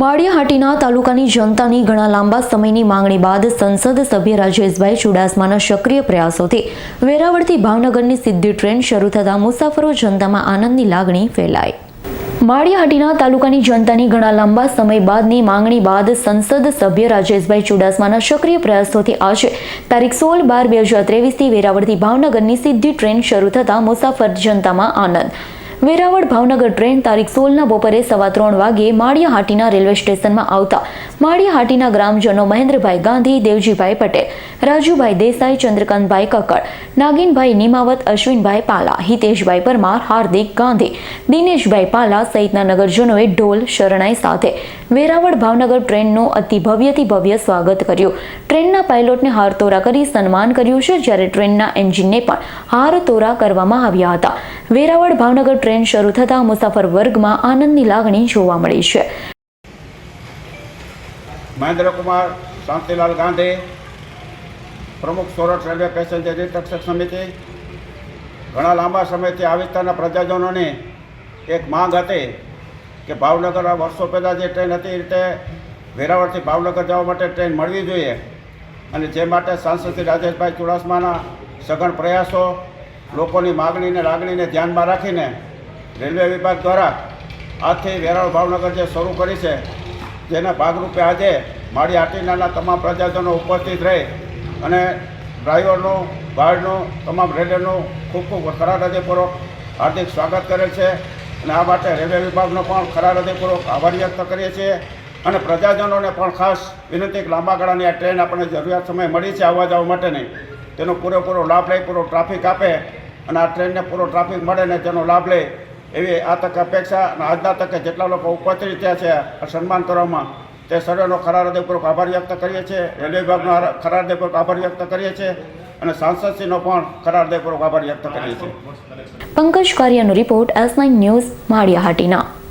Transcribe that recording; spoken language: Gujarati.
માળિયાહાટીના તાલુકાની જનતાની ઘણા લાંબા સમયની માંગણી બાદ સંસદ સભ્ય રાજેશભાઈ ચુડાસમાના સક્રિય પ્રયાસોથી વેરાવળથી ભાવનગરની સીધી ટ્રેન શરૂ થતાં મુસાફરો જનતામાં આનંદની લાગણી ફેલાઈ. માળિયાહાટીના તાલુકાની જનતાની ઘણા લાંબા સમય બાદની માંગણી બાદ સંસદ સભ્ય રાજેશભાઈ ચુડાસમાના સક્રિય પ્રયાસોથી આજે તારીખ સોળ બાર બે હજાર ત્રેવીસથી વેરાવળથી ભાવનગરની સીધી ટ્રેન શરૂ થતાં મુસાફર જનતામાં આનંદ. વેરાવળ ભાવનગર ટ્રેન તારીખ સોળના બપોરે સવા ત્રણ વાગ્યે માળિયાહાટીના રેલવે સ્ટેશનમાં આવતા. માળિયાહાટીના ગ્રામજનો મહેન્દ્રભાઈ ગાંધી, દેવજીભાઈ પટેલ, રાજુભાઈ દેસાઈ, ચંદ્રકાંતભાઈ કક્કડ, નાગીનભાઈ નિમાવત, અશ્વિનભાઈ પાલા, હિતેશભાઈ પરમાર, હાર્દિક ગાંધી, દિનેશભાઈ પાલા સહિતના નગરજનોએ ઢોલ શરણાઈ સાથે વેરાવળ ભાવનગર ટ્રેનનું અતિ ભવ્યથી ભવ્ય સ્વાગત કર્યું. ટ્રેનના પાયલોટને હારતોરા કરી સન્માન કર્યું છે, જ્યારે ટ્રેનના એન્જિનને પણ હારતોરા કરવામાં આવ્યા હતા. વેરાવળ ભાવનગર ટ્રેન શરૂ થતાં મુસાફર વર્ગમાં આનંદની લાગણી જોવા મળી છે. મહેન્દ્રકુમાર શાંતિલાલ ગાંધી, પ્રમુખ સોરઠ રેલવે પેસેન્જર રિટક્ષક સમિતિ. ઘણા લાંબા સમયથી આ વિસ્તારના પ્રજાજનોની એક માંગ હતી કે ભાવનગર વર્ષો પહેલાં જે ટ્રેન હતી એ રીતે વેરાવળથી ભાવનગર જવા માટે ટ્રેન મળવી જોઈએ અને જે માટે સાંસદ શ્રી રાજેશભાઈ ચુડાસમાના સઘન પ્રયાસો લોકોની માગણીને, લાગણીને ધ્યાનમાં રાખીને રેલવે વિભાગ દ્વારા આજથી વેરાળ ભાવનગર જે શરૂ કરી છે, જેના ભાગરૂપે આજે માળી આટીનાના તમામ પ્રજાજનો ઉપસ્થિત રહી અને ડ્રાઈવરનું, ગાર્ડનું, તમામ રેડરનું ખૂબ ખૂબ ખરા હૃદયપૂર્વક હાર્દિક સ્વાગત કરે છે અને આ માટે રેલવે વિભાગનો પણ ખરા હૃદયપૂર્વક આભાર વ્યક્ત કરીએ છીએ અને પ્રજાજનોને પણ ખાસ વિનંતી લાંબા ગાળાની આ ટ્રેન આપણને જરૂરિયાત સમય મળી છે, આવવા જવા માટેની તેનો પૂરેપૂરો લાભ લઈ પૂરો ટ્રાફિક આપે અને આ ટ્રેનને પૂરો ટ્રાફિક મળે ને તેનો લાભ લે એવી આ તકે અપેક્ષા અને આજના તકે જેટલા લોકો ઉપસ્થિત થયા છે આ સન્માન કરવામાં, તે સર્વેનો ખરા હૃદયપૂર્વક આભાર વ્યક્ત કરીએ છીએ. રેલવે વિભાગનો ખરા હૃદયપૂર્વક આભાર વ્યક્ત કરીએ છીએ અને સાંસદશ્રીનો પણ ખરા હૃદયપૂર્વક આભાર વ્યક્ત કરીએ છીએ. Pankaj કારિયાનો report S nine news, Maliyahatina.